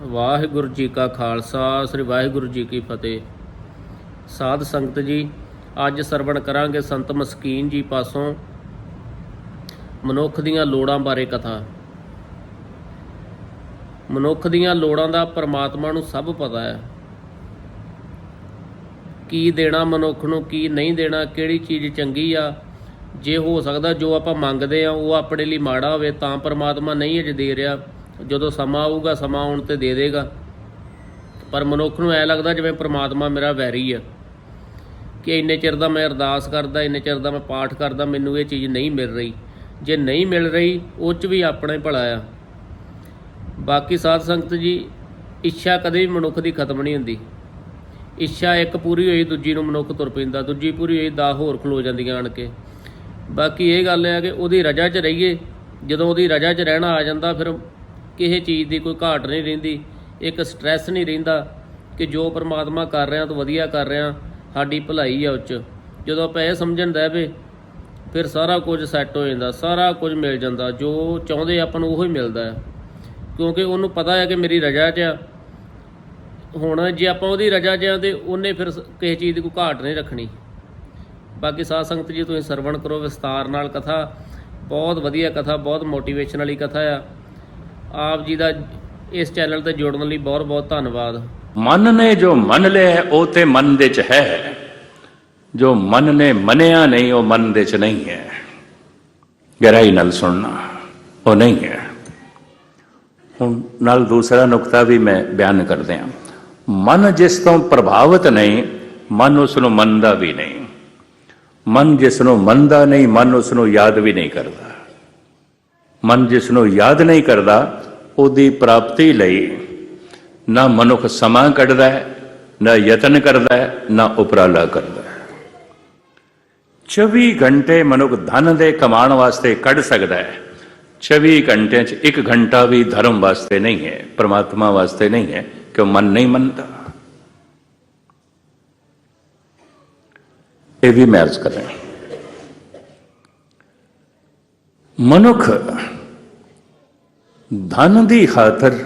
ਵਾਹਿਗੁਰੂ ਜੀ ਕਾ ਖਾਲਸਾ, ਸ੍ਰੀ ਵਾਹਿਗੁਰੂ ਜੀ ਕੀ ਫਤਿਹ। ਸਾਧ ਸੰਗਤ ਜੀ, ਅੱਜ ਸਰਵਣ ਕਰਾਂਗੇ ਸੰਤ ਮਸਕੀਨ ਜੀ ਪਾਸੋਂ ਮਨੁੱਖ ਦੀਆਂ ਲੋੜਾਂ ਬਾਰੇ ਕਥਾ। ਮਨੁੱਖ ਦੀਆਂ ਲੋੜਾਂ ਦਾ ਪਰਮਾਤਮਾ ਨੂੰ ਸਭ ਪਤਾ ਹੈ। ਕੀ ਦੇਣਾ ਮਨੁੱਖ ਨੂੰ, ਕੀ ਨਹੀਂ ਦੇਣਾ, ਕਿਹੜੀ ਚੀਜ਼ ਚੰਗੀ ਆ, ਜੇ ਹੋ ਸਕਦਾ ਜੋ ਆਪਾਂ ਮੰਗਦੇ ਆ ਉਹ ਆਪਣੇ ਲਈ ਮਾੜਾ ਹੋਵੇ, ਤਾਂ ਪਰਮਾਤਮਾ ਨਹੀਂ ਅਜ ਦੇ ਰਿਹਾ। ਜਦੋਂ ਸਮਾਂ ਆਊਗਾ, ਸਮਾਂ ਆਉਣ ਤੇ ਦੇ ਦੇਗਾ। ਪਰ ਮਨੁੱਖ ਨੂੰ ਐ ਲੱਗਦਾ ਜਿਵੇਂ ਪਰਮਾਤਮਾ ਮੇਰਾ ਵੈਰੀ ਆ, ਕਿ ਇੰਨੇ ਚਿਰ ਦਾ ਮੈਂ ਅਰਦਾਸ ਕਰਦਾ, ਇੰਨੇ ਚਿਰ ਦਾ ਮੈਂ ਪਾਠ ਕਰਦਾ, ਮੈਨੂੰ ਇਹ ਚੀਜ਼ ਨਹੀਂ ਮਿਲ ਰਹੀ। ਜੇ ਨਹੀਂ ਮਿਲ ਰਹੀ, ਉਹ ਚ ਵੀ ਆਪਣਾ ਹੀ ਭਲਾ ਆ। ਬਾਕੀ ਸਾਧ ਸੰਗਤ ਜੀ, ਇੱਛਾ ਕਦੇ ਵੀ ਮਨੁੱਖ ਦੀ ਖਤਮ ਨਹੀਂ ਹੁੰਦੀ। ਇੱਛਾ ਇੱਕ ਪੂਰੀ ਹੋਈ, ਦੂਜੀ ਨੂੰ ਮਨੁੱਖ ਤੁਰ ਪੈਂਦਾ, ਦੂਜੀ ਪੂਰੀ ਹੋਈ ਦਾ ਹੋਰ ਖਲੋ ਜਾਂਦੀਆਂ ਆਣ ਕੇ। ਬਾਕੀ ਇਹ ਗੱਲ ਹੈ ਕਿ ਉਹਦੀ ਰਜਾ 'ਚ ਰਹੀਏ, ਜਦੋਂ ਉਹਦੀ ਰਜਾ 'ਚ ਰਹਿਣਾ ਆ ਜਾਂਦਾ, ਫਿਰ ਕਿਸੇ ਚੀਜ਼ ਦੀ ਕੋਈ ਘਾਟ ਨਹੀਂ ਰਹਿੰਦੀ, ਇੱਕ ਸਟ੍ਰੈਸ ਨਹੀਂ ਰਹਿੰਦਾ ਕਿ ਜੋ ਪਰਮਾਤਮਾ ਕਰ ਰਿਹਾ ਤਾਂ ਵਧੀਆ ਕਰ ਰਿਹਾ, ਸਾਡੀ ਭਲਾਈ ਆ ਉਹ 'ਚ ਜਦੋਂ ਆਪਾਂ ਇਹ ਸਮਝਣ ਦਾ ਵੇ ਫਿਰ ਸਾਰਾ ਕੁਝ ਸੈੱਟ ਹੋ ਜਾਂਦਾ, ਸਾਰਾ ਕੁਝ ਮਿਲ ਜਾਂਦਾ, ਜੋ ਚਾਹੁੰਦੇ ਆਪਾਂ ਨੂੰ ਉਹੀ ਮਿਲਦਾ ਹੈ। ਕਿਉਂਕਿ ਉਹਨੂੰ ਪਤਾ ਹੈ ਕਿ ਮੇਰੀ ਰਜਾ 'ਚ ਆ। ਹੁਣ ਜੇ ਆਪਾਂ ਉਹਦੀ ਰਜਾ 'ਚ ਆ ਤੇ ਉਹਨੇ ਫਿਰ ਕਿਸੇ ਚੀਜ਼ ਦੀ ਕੋਈ ਘਾਟ ਨਹੀਂ ਰੱਖਣੀ। ਬਾਕੀ ਸਾਧ ਸੰਗਤ ਜੀ, ਤੁਸੀਂ ਸਰਵਣ ਕਰੋ, ਵਿਸਤਾਰ ਨਾਲ ਕਥਾ, ਬਹੁਤ ਵਧੀਆ ਕਥਾ, ਬਹੁਤ ਮੋਟੀਵੇਸ਼ਨ ਵਾਲੀ ਕਥਾ ਆ। ਆਪ ਜੀ ਦਾ ਇਸ ਚੈਨਲ ਤੇ ਜੁੜਨ ਲਈ ਬਹੁਤ ਬਹੁਤ ਧੰਨਵਾਦ। ਮਨ ਨੇ ਜੋ ਮੰਨ ਲਿਆ, ਉਹ ਤੇ ਮਨ ਦੇ ਚ ਹੈ। ਜੋ ਮਨ ਨੇ ਮੰਨਿਆ ਨਹੀਂ, ਉਹ ਮਨ ਦੇ ਚ ਨਹੀਂ ਹੈ। ਗਹਿਰਾਈ ਨਾਲ ਸੁਣਨਾ, ਉਹ ਨਹੀਂ ਹੈ। ਹੁਣ ਨਾਲ ਦੂਸਰਾ ਨੁਕਤਾ ਵੀ ਮੈਂ ਬਿਆਨ ਕਰਦੇ ਹਾਂ ਮਨ ਜਿਸ ਤੋਂ ਪ੍ਰਭਾਵਿਤ ਨਹੀਂ, ਮਨ ਉਸ ਨੂੰ ਮੰਨਦਾ ਵੀ ਨਹੀਂ। ਮਨ ਜਿਸ ਨੂੰ ਮੰਨਦਾ ਨਹੀਂ, ਮਨ ਉਸ ਨੂੰ ਯਾਦ ਵੀ ਨਹੀਂ ਕਰਦਾ। ਮਨ ਜਿਸ ਨੂੰ ਯਾਦ ਨਹੀਂ ਕਰਦਾ, ਉਹਦੀ ਪ੍ਰਾਪਤੀ ਲਈ ਨਾ ਮਨੁੱਖ ਸਮਾਂ ਕੱਢਦਾ ਹੈ, ਨਾ ਯਤਨ ਕਰਦਾ ਹੈ, ਨਾ ਉਪਰਾਲਾ ਕਰਦਾ ਹੈ। 24 ਘੰਟੇ ਮਨੁੱਖ ਧਨ ਦੇ ਕਮਾਉਣ ਵਾਸਤੇ ਕੱਢ ਸਕਦਾ ਹੈ। 24 ਘੰਟਿਆਂ 'ਚ 1 ਘੰਟਾ ਵੀ ਧਰਮ ਵਾਸਤੇ ਨਹੀਂ ਹੈ, ਪ੍ਰਮਾਤਮਾ ਵਾਸਤੇ ਨਹੀਂ ਹੈ, ਕਿਉਂ ਮਨ ਨਹੀਂ ਮੰਨਦਾ? ਇਹ ਵੀ ਮੈਂ ਅਰਜ਼ ਕਰ ਰਿਹਾ ਮਨੁੱਖ ਧਨ ਦੀ ਖਾਤਰ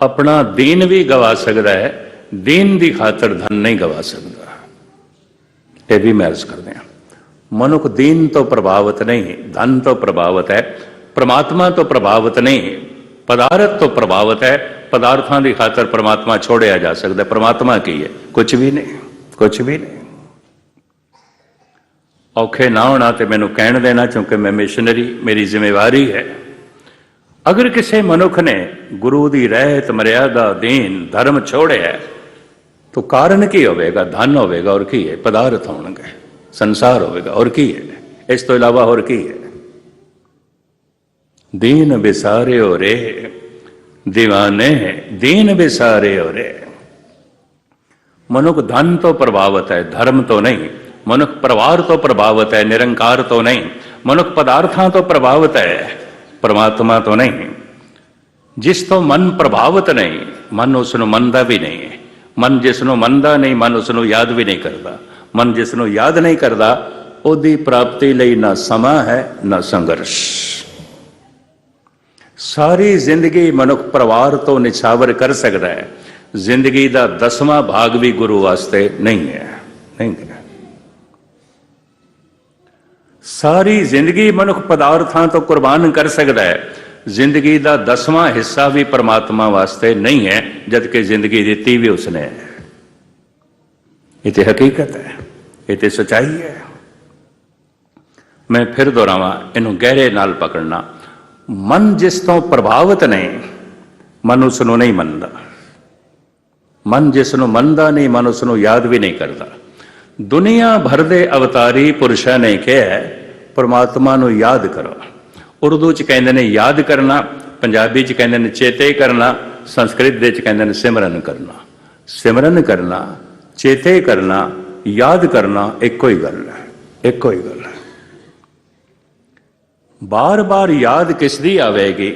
ਆਪਣਾ ਦੀਨ ਵੀ ਗਵਾ ਸਕਦਾ ਹੈ ਦੀਨ ਦੀ ਖਾਤਰ ਧਨ ਨਹੀਂ ਗਵਾ ਸਕਦਾ ਇਹ ਵੀ ਮੈਂ ਅਰਜ਼ ਕਰਦੇ ਹਾਂ ਮਨੁੱਖ ਦੀਨ ਤੋਂ ਪ੍ਰਭਾਵਿਤ ਨਹੀਂ ਧਨ ਤੋਂ ਪ੍ਰਭਾਵਿਤ ਹੈ ਪ੍ਰਮਾਤਮਾ ਤੋਂ ਪ੍ਰਭਾਵਿਤ ਨਹੀਂ ਪਦਾਰਥ ਤੋਂ ਪ੍ਰਭਾਵਿਤ ਹੈ ਪਦਾਰਥਾਂ ਦੀ ਖਾਤਰ ਪ੍ਰਮਾਤਮਾ ਛੋੜਿਆ ਜਾ ਸਕਦਾ ਹੈ। ਪ੍ਰਮਾਤਮਾ ਕੀ ਹੈ ਕੁਝ ਵੀ ਨਹੀਂ ਕੁਝ ਵੀ ਨਹੀਂ ਔਖੇ ਨਾ ਹੋਣਾ ਤੇ ਮੈਨੂੰ ਕਹਿਣ ਦੇਣਾ ਕਿਉਂਕਿ ਮੈਂ ਮਿਸ਼ਨਰੀ ਮੇਰੀ ਜ਼ਿੰਮੇਵਾਰੀ ਹੈ ਅਗਰ ਕਿਸੇ ਮਨੁੱਖ ਨੇ ਗੁਰੂ ਦੀ ਰਹਿਤ ਮਰਿਆਦਾ ਦੀਨ ਧਰਮ ਛੋੜਿਆ ਤਾਂ ਕਾਰਨ ਕੀ ਹੋਵੇਗਾ ਧਨ ਹੋਵੇਗਾ ਔਰ ਕੀ ਹੈ ਪਦਾਰਥ ਹੋਣਗੇ ਸੰਸਾਰ ਹੋਵੇਗਾ ਔਰ ਕੀ ਹੈ ਇਸ ਤੋਂ ਇਲਾਵਾ ਹੋਰ ਕੀ ਹੈ ਦੀਨ ਵਿਸਾਰਿਓ ਰੇ دیਵਾਨੇ ਦੀਨ ਵਿਸਾਰਿਓ ਰੇ ਮਨੁੱਖ ਧਨ ਤੋਂ ਪ੍ਰਭਾਵਿਤ ਹੈ ਧਰਮ ਤੋਂ ਨਹੀਂ ਮਨੁੱਖ ਪਰਿਵਾਰ ਤੋਂ ਪ੍ਰਭਾਵਿਤ ਹੈ, ਨਿਰੰਕਾਰ ਤੋਂ ਨਹੀਂ, ਮਨੁੱਖ ਪਦਾਰਥਾਂ ਤੋਂ ਪ੍ਰਭਾਵਿਤ ਹੈ, ਪਰਮਾਤਮਾ ਤੋਂ ਨਹੀਂ। ਜਿਸ ਤੋਂ ਮਨ ਪ੍ਰਭਾਵਿਤ ਨਹੀਂ, ਮਨ ਉਸ ਨੂੰ ਮੰਨਦਾ ਵੀ ਨਹੀਂ। ਹੈ ਮਨ ਜਿਸ ਨੂੰ ਮੰਨਦਾ ਨਹੀਂ, ਮਨ ਉਸ ਨੂੰ ਯਾਦ ਵੀ ਨਹੀਂ ਕਰਦਾ। ਮਨ ਜਿਸ ਨੂੰ ਯਾਦ ਨਹੀਂ ਕਰਦਾ, ਉਹਦੀ ਪ੍ਰਾਪਤੀ ਲਈ ਨਾ ਸਮਾਂ ਹੈ, ਨਾ ਸੰਘਰਸ਼। ਸਾਰੀ ਜ਼ਿੰਦਗੀ ਮਨੁੱਖ ਪਰਿਵਾਰ ਤੋਂ ਨਿਛਾਵਰ ਕਰ ਸਕਦਾ ਹੈ। ਜ਼ਿੰਦਗੀ ਦਾ ਦਸਵਾਂ ਭਾਗ ਵੀ ਗੁਰੂ ਵਾਸਤੇ ਨਹੀਂ ਹੈ ਨਹੀਂ ਹੈ। ਸਾਰੀ ਜ਼ਿੰਦਗੀ ਮਨੁੱਖ ਪਦਾਰਥਾਂ ਤੋਂ ਕੁਰਬਾਨ ਕਰ ਸਕਦਾ ਹੈ। ਜ਼ਿੰਦਗੀ ਦਾ ਦਸਵਾਂ ਹਿੱਸਾ ਵੀ ਪਰਮਾਤਮਾ ਵਾਸਤੇ ਨਹੀਂ ਹੈ, ਜਦਕਿ ਜ਼ਿੰਦਗੀ ਦਿੱਤੀ ਵੀ ਉਸਨੇ ਹੈ। ਇਹ ਤੇ ਹਕੀਕਤ ਹੈ, ਇਹ ਤੇ ਸਚਾਈ ਹੈ। ਮੈਂ ਫਿਰ ਦੁਹਰਾਵਾਂ, ਇਹਨੂੰ ਗਹਿਰੇ ਨਾਲ ਪਕੜਨਾ। ਮਨ ਜਿਸ ਤੋਂ ਪ੍ਰਭਾਵਿਤ ਨਹੀਂ ਮਨ ਉਸ ਨੂੰ ਨਹੀਂ ਮੰਨਦਾ। ਮਨ ਜਿਸ ਨੂੰ ਮੰਨਦਾ ਨਹੀਂ, ਮਨ ਉਸ ਨੂੰ ਯਾਦ ਵੀ ਨਹੀਂ ਕਰਦਾ। ਦੁਨੀਆ ਭਰ ਦੇ ਅਵਤਾਰੀ ਪੁਰਸ਼ਾਂ ਨੇ ਕਿਹਾ ਹੈ, ਪ੍ਰਮਾਤਮਾ ਨੂੰ ਯਾਦ ਕਰੋ ਉਰਦੂ ਚ ਕਹਿੰਦੇ ਨੇ ਯਾਦ ਕਰਨਾ ਪੰਜਾਬੀ ਚ ਕਹਿੰਦੇ ਨੇ ਚੇਤੇ ਕਰਨਾ ਸੰਸਕ੍ਰਿਤ ਦੇ ਚ ਕਹਿੰਦੇ ਨੇ ਸਿਮਰਨ ਕਰਨਾ ਸਿਮਰਨ ਕਰਨਾ ਚੇਤੇ ਕਰਨਾ ਯਾਦ ਕਰਨਾ ਇੱਕੋ ਹੀ ਗੱਲ ਹੈ ਇੱਕੋ ਹੀ ਗੱਲ ਹੈ ਬਾਰ-ਬਾਰ ਯਾਦ ਕਿਸ ਦੀ ਆਵੇਗੀ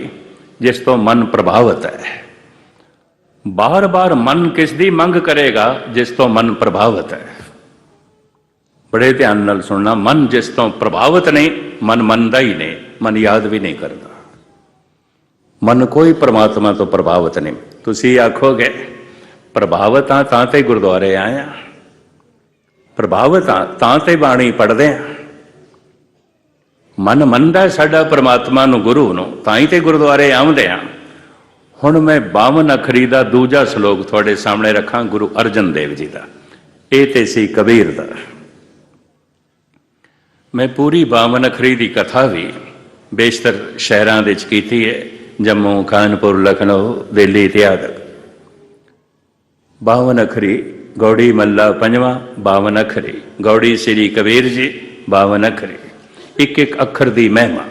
ਜਿਸ ਤੋਂ ਮਨ ਪ੍ਰਭਾਵਿਤ ਹੈ ਬਾਰ-ਬਾਰ ਮਨ ਕਿਸ ਦੀ ਮੰਗ ਕਰੇਗਾ ਜਿਸ ਤੋਂ ਮਨ ਪ੍ਰਭਾਵਿਤ ਹੈ ਬੜੇ ਧਿਆਨ ਨਾਲ ਸੁਣਨਾ, ਮਨ ਜਿਸ ਤੋਂ ਪ੍ਰਭਾਵਿਤ ਨਹੀਂ, ਮਨ ਮੰਨਦਾ ਹੀ ਨਹੀਂ, ਮਨ ਯਾਦ ਵੀ ਨਹੀਂ ਕਰਦਾ। ਮਨ ਕੋਈ ਪਰਮਾਤਮਾ ਤੋਂ ਪ੍ਰਭਾਵਿਤ ਨਹੀਂ। ਤੁਸੀਂ ਆਖੋਗੇ, ਪ੍ਰਭਾਵਿਤ ਆ ਤਾਂ ਤੇ ਗੁਰਦੁਆਰੇ ਆਏ ਆ ਪ੍ਰਭਾਵਿਤ ਆ ਤਾਂ ਤੇ ਬਾਣੀ ਪੜ੍ਹਦੇ ਆ ਮਨ ਮੰਨਦਾ ਸਾਡਾ ਪ੍ਰਮਾਤਮਾ ਨੂੰ, ਗੁਰੂ ਨੂੰ, ਤਾਂ ਹੀ ਤੇ ਗੁਰਦੁਆਰੇ ਆਉਂਦੇ ਆ ਹੁਣ ਮੈਂ 52 ਅਖਰੀ ਦਾ ਦੂਜਾ ਸ਼ਲੋਕ ਤੁਹਾਡੇ ਸਾਹਮਣੇ ਰੱਖਾਂ, ਗੁਰੂ ਅਰਜਨ ਦੇਵ ਜੀ ਦਾ। ਇਹ ਤੇ ਸੀ ਕਬੀਰ ਦਾ। ਮੈਂ ਪੂਰੀ 52 ਅਖਰੀ ਦੀ ਕਥਾ ਵੀ ਬੇਸ਼ਤਰ ਸ਼ਹਿਰਾਂ ਦੇ ਵਿੱਚ ਕੀਤੀ ਹੈ ਜੰਮੂ, ਕਾਨਪੁਰ, ਲਖਨਊ, ਦਿੱਲੀ ਇਤਿਆਦਿ 52 ਅਖਰੀ, ਗੌੜੀ ਮੱਲਾ ਪੰਜਵਾਂ 52 ਅਖਰੀ। ਗੌੜੀ ਸ੍ਰੀ ਕਬੀਰ ਜੀ 52 ਅਖਰੀ। ਇੱਕ ਇੱਕ ਅੱਖਰ ਦੀ ਮਹਿਮਾ।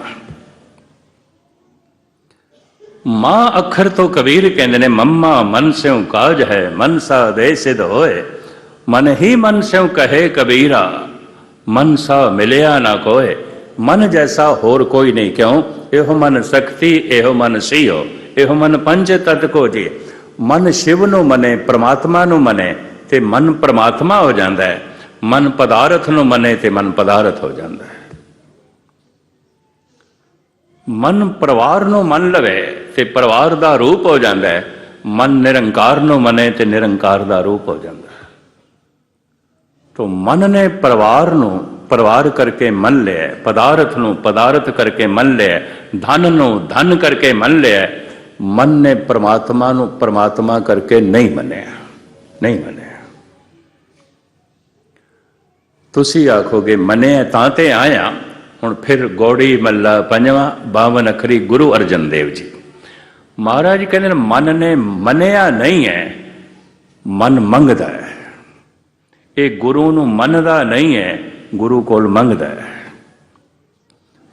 ਮਾਂ ਅੱਖਰ ਤੋਂ ਕਬੀਰ ਕਹਿੰਦੇ ਨੇ, ਮੰਮਾ ਮਨ ਸਿਉ ਕਾਜ ਹੈ ਮਨ ਸਾ ਦੇ ਸਿਧ ਹੋਏ। ਮਨ ਹੀ ਮਨ ਸਿਉ ਕਹੇ ਕਬੀਰਾ ਮਨ ਸਾ ਮਿਲਿਆ ਨਾ ਕੋਏ। ਮਨ ਜੈਸਾ ਹੋਰ ਕੋਈ ਨਹੀਂ, ਕਿਉਂ? ਇਹੋ ਮਨ ਸ਼ਕਤੀ ਇਹੋ ਮਨ ਸਿਓ। ਇਹੋ ਮਨ ਪੰਜ ਤਤ ਕੋ ਜੀ। ਮਨ ਸ਼ਿਵ ਨੂੰ ਮਨੇ, ਪ੍ਰਮਾਤਮਾ ਨੂੰ ਮਨੇ, ਤੇ ਮਨ ਪ੍ਰਮਾਤਮਾ ਹੋ ਜਾਂਦਾ ਹੈ। ਮਨ ਪਦਾਰਥ ਨੂੰ ਮਨੇ, ਤੇ ਮਨ ਪਦਾਰਥ ਹੋ ਜਾਂਦਾ ਹੈ। ਮਨ ਪਰਿਵਾਰ ਨੂੰ ਮੰਨ ਲਵੇ, ਤੇ ਪਰਿਵਾਰ ਦਾ ਰੂਪ ਹੋ ਜਾਂਦਾ ਹੈ। ਮਨ ਨਿਰੰਕਾਰ ਨੂੰ ਮਨੇ, ਤੇ ਨਿਰੰਕਾਰ ਦਾ ਰੂਪ ਹੋ ਜਾਂਦਾ ਹੈ ਤੋ ਮਨ ਨੇ ਪਰਿਵਾਰ ਨੂੰ, ਪਰਿਵਾਰ ਕਰਕੇ ਮੰਨ ਲਿਆ, ਪਦਾਰਥ ਨੂੰ ਪਦਾਰਥ ਕਰਕੇ ਮੰਨ ਲਿਆ, ਧਨ ਨੂੰ ਧਨ ਕਰਕੇ ਮੰਨ ਲਿਆ, ਮਨ ਨੇ ਪ੍ਰਮਾਤਮਾ ਨੂੰ ਪ੍ਰਮਾਤਮਾ ਕਰਕੇ ਨਹੀਂ ਮੰਨਿਆ ਨਹੀਂ ਮੰਨਿਆ। ਤੁਸੀਂ ਆਖੋਗੇ, ਮੰਨਿਆ ਤਾਂ ਤੇ ਆਇਆ, ਹੁਣ ਫਿਰ ਗੋੜੀ ਮੱਲਾ ਪੰਜਵਾਂ 52 ਅਖਰੀ ਗੁਰੂ ਅਰਜਨ ਦੇਵ ਜੀ। ਮਹਾਰਾਜ ਕਹਿੰਦੇ ਨੇ, ਮਨ ਨੇ ਮੰਨਿਆ ਨਹੀਂ ਹੈ, ਮਨ ਮੰਗਦਾ ਹੈ। ਇਹ ਗੁਰੂ ਨੂੰ ਮੰਨਦਾ ਨਹੀਂ ਹੈ, ਗੁਰੂ ਕੋਲ ਮੰਗਦਾ ਹੈ।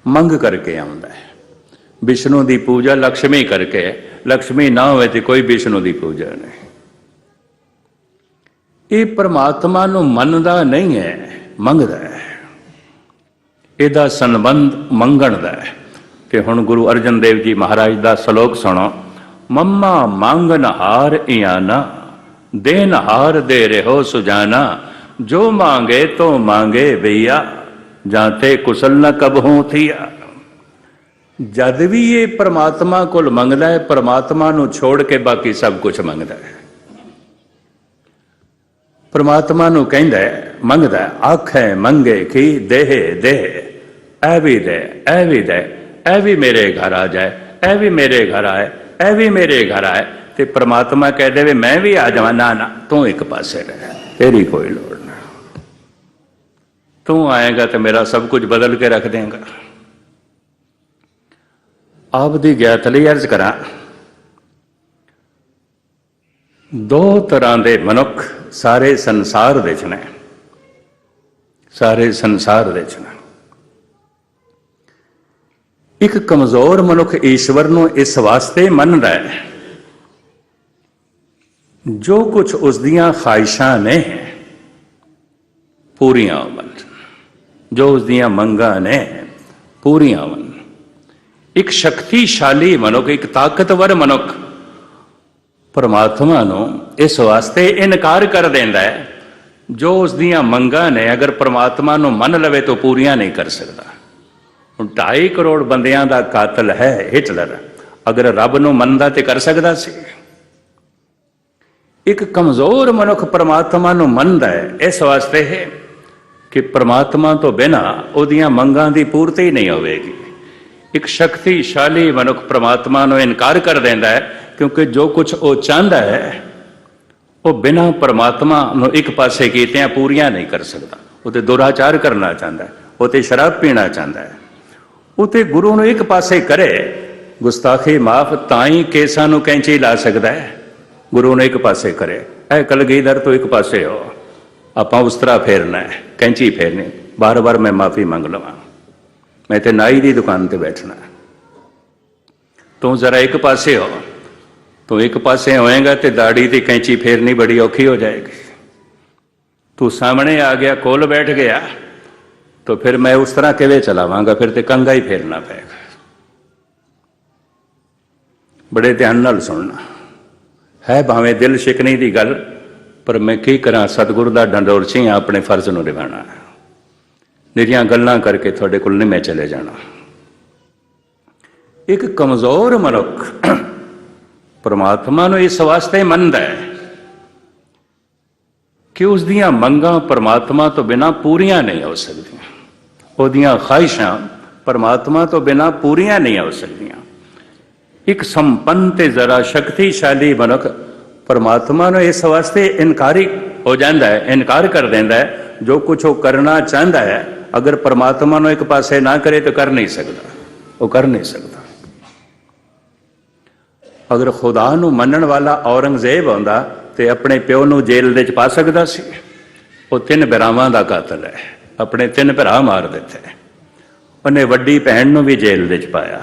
ਮੰਗ ਕਰਕੇ ਆਉਂਦਾ ਹੈ। ਵਿਸ਼ਨੂੰ ਦੀ ਪੂਜਾ ਲక్ష్ਮੀ ਕਰਕੇ ਲక్ష్ਮੀ ਨਾ ਹੋਵੇ ਤੇ ਕੋਈ ਵਿਸ਼ਨੂੰ ਦੀ ਪੂਜਾ ਨਹੀਂ। ਇਹ ਪਰਮਾਤਮਾ ਨੂੰ ਮੰਨਦਾ ਨਹੀਂ ਹੈ, ਮੰਗਦਾ ਹੈ। ਇਹਦਾ ਸੰਬੰਧ ਮੰਗਣ ਦਾ ਹੈ। ਤੇ ਹੁਣ ਗੁਰੂ ਅਰਜਨ ਦੇਵ ਜੀ ਮਹਾਰਾਜ ਦਾ ਸ਼ਲੋਕ ਸੁਣੋ। ਮੰਮਾ ਮੰਗਨ ਹਾਰ ਇਆਨਾ ਦੇਨ ਹਾਰ ਦੇ ਰਹੋ ਸੁਜਾਨਾ। ਜੋ ਮੰਗੇ ਤੋ ਮੰਗੇ ਭਈਆ ਜਾਂਤੇ ਕੁਸਲ ਨ ਕਬ ਹੋ ਥੀਆ। ਜਦ ਵੀ ਇਹ ਪ੍ਰਮਾਤਮਾ ਕੋਲ ਮੰਗਦਾ ਹੈ, ਪ੍ਰਮਾਤਮਾ ਨੂੰ ਛੋੜ ਕੇ ਬਾਕੀ ਸਭ ਕੁਝ ਮੰਗਦਾ ਹੈ। ਪ੍ਰਮਾਤਮਾ ਨੂੰ ਕਹਿੰਦਾ ਹੈ, ਮੰਗਦਾ ਆਖੇ ਮੰਗੇ ਕਿ ਦੇਹ ਦੇਹ। ਐ ਵੀ ਦੇ, ਐ ਵੀ ਦੇ, ਐ ਵੀ ਮੇਰੇ ਘਰ ਆ ਜਾਏ, ਐ ਵੀ ਮੇਰੇ ਘਰ ਆਏ, ਐ ਵੀ ਮੇਰੇ ਘਰ ਆਏ। ਤੇ ਪ੍ਰਮਾਤਮਾ ਕਹਿ ਦੇਵੇ ਮੈਂ ਵੀ ਆ ਜਾਵਾਂ, ਨਾ ਨਾ, ਤੂੰ ਇੱਕ ਪਾਸੇ ਰਹਿ, ਤੇਰੀ ਕੋਈ ਲੋੜ ਤੂੰ ਆਏਗਾ ਤੇ ਮੇਰਾ ਸਭ ਕੁਝ ਬਦਲ ਕੇ ਰੱਖ ਦੇਗਾ। ਆਪ ਦੀ ਗਿਆਤ ਲਈ ਅਰਜ਼ ਕਰਾਂ, ਦੋ ਤਰ੍ਹਾਂ ਦੇ ਮਨੁੱਖ ਸਾਰੇ ਸੰਸਾਰ ਦੇ ਚ ਨੇ। ਸਾਰੇ ਸੰਸਾਰ ਦੇ ਚ ਨੇ। ਇੱਕ ਕਮਜ਼ੋਰ ਮਨੁੱਖ ਈਸ਼ਵਰ ਨੂੰ ਇਸ ਵਾਸਤੇ ਮੰਨਦਾ ਹੈ, ਜੋ ਕੁਝ ਉਸ ਦੀਆਂ ਖਾਹਿਸ਼ਾਂ ਨੇ, ਪੂਰੀਆਂ ਹੋਵਨ ਜੋ ਉਸ ਦੀਆਂ ਮੰਗਾਂ ਨੇ, ਪੂਰੀਆਂ ਹੋਵਨ ਇੱਕ ਸ਼ਕਤੀਸ਼ਾਲੀ ਮਨੁੱਖ, ਇੱਕ ਤਾਕਤਵਰ ਮਨੁੱਖ ਪਰਮਾਤਮਾ ਨੂੰ ਇਸ ਵਾਸਤੇ ਇਨਕਾਰ ਕਰ ਦਿੰਦਾ ਹੈ, ਜੋ ਉਸ ਦੀਆਂ ਮੰਗਾਂ ਨੇ ਅਗਰ ਪਰਮਾਤਮਾ ਨੂੰ ਮੰਨ ਲਵੇ ਤਾਂ ਪੂਰੀਆਂ ਨਹੀਂ ਕਰ ਸਕਦਾ। ਹੁਣ 2.5 ਕਰੋੜ ਬੰਦਿਆਂ ਦਾ ਕਾਤਲ ਹੈ ਹਿਟਲਰ ਅਗਰ ਰੱਬ ਨੂੰ ਮੰਨਦਾ ਤੇ ਕਰ ਸਕਦਾ ਸੀ। ਇੱਕ ਕਮਜ਼ੋਰ ਮਨੁੱਖ ਪਰਮਾਤਮਾ ਨੂੰ ਮੰਨਦਾ ਹੈ, ਇਸ ਵਾਸਤੇ ਹੈ ਕਿ ਪਰਮਾਤਮਾ ਤੋਂ ਬਿਨਾ ਉਹਦੀਆਂ ਮੰਗਾਂ ਦੀ ਪੂਰਤੀ ਨਹੀਂ ਹੋਵੇਗੀ। ਇੱਕ ਸ਼ਕਤੀਸ਼ਾਲੀ ਮਨੁੱਖ ਪ੍ਰਮਾਤਮਾ ਨੂੰ ਇਨਕਾਰ ਕਰ ਦਿੰਦਾ ਹੈ, ਕਿਉਂਕਿ ਜੋ ਕੁਝ ਉਹ ਚਾਹੁੰਦਾ ਹੈ, ਉਹ ਬਿਨਾਂ ਪਰਮਾਤਮਾ ਨੂੰ ਇੱਕ ਪਾਸੇ ਕੀਤਿਆਂ ਪੂਰੀਆਂ ਨਹੀਂ ਕਰ ਸਕਦਾ। ਉਹ ਤੇ ਦੁਰਾਚਾਰ ਕਰਨਾ ਚਾਹੁੰਦਾ ਹੈ, ਉਹ ਤੇ ਸ਼ਰਾਬ ਪੀਣਾ ਚਾਹੁੰਦਾ ਹੈ। ਉਹ ਤੇ ਗੁਰੂ ਨੂੰ ਇੱਕ ਪਾਸੇ ਕਰੇ, ਗੁਸਤਾਖੀ ਮਾਫ ਤਾਂ ਹੀ ਕੇਸਾਂ ਨੂੰ ਕੈਂਚੀ ਲਾ ਸਕਦਾ ਹੈ। ਗੁਰੂ ਨੂੰ ਇੱਕ ਪਾਸੇ ਕਰੇ, ਇਹ ਕਲਗੀਧਰ ਤੋਂ ਇੱਕ ਪਾਸੇ ਹੋ। ਆਪਾਂ ਉਸ ਤਰ੍ਹਾਂ ਫੇਰਨਾ ਹੈ, ਕੈਂਚੀ ਫੇਰਨੀ ਬਾਰ-ਬਾਰ ਮੈਂ ਮਾਫੀ ਮੰਗ ਲਵਾਂ। ਮੈਂ ਤੇ ਨਾਈ ਦੀ ਦੁਕਾਨ ਤੇ ਬੈਠਣਾ ਤੂੰ ਜ਼ਰਾ ਇੱਕ ਪਾਸੇ ਹੋ। ਤੂੰ ਇੱਕ ਪਾਸੇ ਹੋਏਗਾ ਤੇ ਦਾੜੀ ਤੇ ਕੈਂਚੀ ਫੇਰਨੀ ਬੜੀ ਔਖੀ ਹੋ ਜਾਏਗੀ। ਤੂੰ ਸਾਹਮਣੇ ਆ ਗਿਆ, ਕੋਲ ਬੈਠ ਗਿਆ, ਤਾਂ ਫਿਰ ਮੈਂ ਉਸ ਤਰ੍ਹਾਂ ਕਿਵੇਂ ਚਲਾਵਾਂਗਾ? ਫਿਰ ਤੇ ਕੰਗਾ ਹੀ ਫੇਰਨਾ ਪਏਗਾ। ਬੜੇ ਧਿਆਨ ਨਾਲ ਸੁਣਨਾ। ਹੈ ਭਾਵੇਂ ਦਿਲ ਸ਼ਿਕਣੀ ਦੀ ਗੱਲ ਪਰ ਮੈਂ ਕੀ ਕਰਾਂ? ਸਤਿਗੁਰੂ ਦਾ ਡੰਡੋਰ ਸੀ ਆਪਣੇ ਫਰਜ਼ ਨੂੰ ਨਿਭਾਉਣਾ ਮੇਰੀਆਂ ਗੱਲਾਂ ਕਰਕੇ ਤੁਹਾਡੇ ਕੋਲ ਨਹੀਂ ਮੈਂ ਚਲੇ ਜਾਣਾ। ਇੱਕ ਕਮਜ਼ੋਰ ਮਨੁੱਖ ਪਰਮਾਤਮਾ ਨੂੰ ਇਸ ਵਾਸਤੇ ਮੰਨਦਾ ਹੈ ਕਿ ਉਸ ਦੀਆਂ ਮੰਗਾਂ ਪਰਮਾਤਮਾ ਤੋਂ ਬਿਨਾ ਪੂਰੀਆਂ ਨਹੀਂ ਹੋ ਸਕਦੀਆਂ। ਉਹਦੀਆਂ ਖਾਹਿਸ਼ਾਂ ਪਰਮਾਤਮਾ ਤੋਂ ਬਿਨਾ ਪੂਰੀਆਂ ਨਹੀਂ ਹੋ ਸਕਦੀਆਂ। ਇੱਕ ਸੰਪੰਨ ਤੇ ਜ਼ਰਾ ਸ਼ਕਤੀਸ਼ਾਲੀ ਮਨੁੱਖ ਪਰਮਾਤਮਾ ਨੂੰ ਇਸ ਵਾਸਤੇ ਇਨਕਾਰੀ ਹੋ ਜਾਂਦਾ ਹੈ, ਇਨਕਾਰ ਕਰ ਦਿੰਦਾ ਹੈ, ਜੋ ਕੁਝ ਉਹ ਕਰਨਾ ਚਾਹੁੰਦਾ ਹੈ, ਅਗਰ ਪਰਮਾਤਮਾ ਨੂੰ ਇੱਕ ਪਾਸੇ ਨਾ ਕਰੇ ਤਾਂ ਕਰ ਨਹੀਂ ਸਕਦਾ, ਉਹ ਕਰ ਨਹੀਂ ਸਕਦਾ। ਅਗਰ ਖੁਦਾ ਨੂੰ ਮੰਨਣ ਵਾਲਾ ਔਰੰਗਜ਼ੇਬ ਹੁੰਦਾ ਤੇ ਆਪਣੇ ਪਿਓ ਨੂੰ ਜੇਲ੍ਹ ਦੇ ਚ ਪਾ ਸਕਦਾ ਸੀ, ਉਹ ਤਿੰਨ ਭਰਾਵਾਂ ਦਾ ਕਾਤਲ ਹੈ, ਆਪਣੇ ਤਿੰਨ ਭਰਾ ਮਾਰ ਦਿੱਤੇ। ਉਹਨੇ ਵੱਡੀ ਭੈਣ ਨੂੰ ਵੀ ਜੇਲ੍ਹ ਦੇ ਚ ਪਾਇਆ,